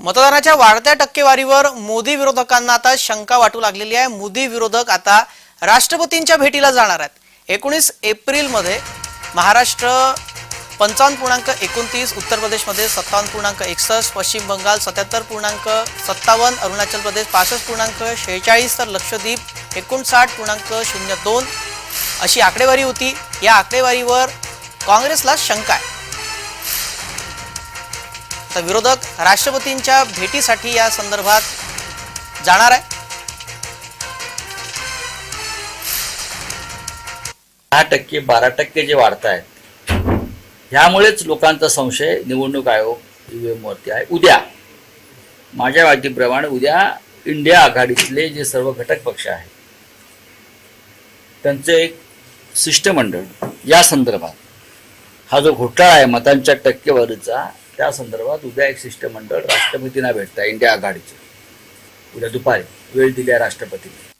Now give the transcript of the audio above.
मतदानाच्या वाढत्या टक्केवारीवर मोदी विरोधकांना आता शंका वाटू लागलेली आहे. मोदी विरोधक आता राष्ट्रपतींच्या भेटीला जाणार आहेत. एकोणीस एप्रिलमध्ये महाराष्ट्र पंचावन्न पूर्णांक एकोणतीस उत्तर प्रदेशमध्ये सत्तावन्न पूर्णांक एकसष्ट पश्चिम बंगाल सत्याहत्तर पूर्णांक सत्तावन्न अरुणाचल प्रदेश पासष्ट पूर्णांक शेहेचाळीस तर लक्षद्वीप एकोणसाठ पूर्णांक शून्य दोन अशी आकडेवारी होती. या आकडेवारीवर काँग्रेसला शंका आहे. तर विरोधक राष्ट्रपतींच्या भेटीसाठी या संदर्भात जाणार आहे. दहा टक्के बारा टक्के जे वाढत आहेत ह्यामुळेच लोकांचा संशय निवडणूक आयोग ईव्हीएमवरती आहे. उद्या माझ्या माहितीप्रमाणे उद्या इंडिया आघाडीतले जे सर्व घटक पक्ष आहेत त्यांचं एक शिष्टमंडळ या संदर्भात हा जो घोटाळा आहे मतांच्या टक्केवारीचा त्या संदर्भात उद्या एक शिष्टमंडळ राष्ट्रपतींना भेटतं इंडिया आघाडीचं. उद्या दुपारी वेळ दिली आहे राष्ट्रपतींनी.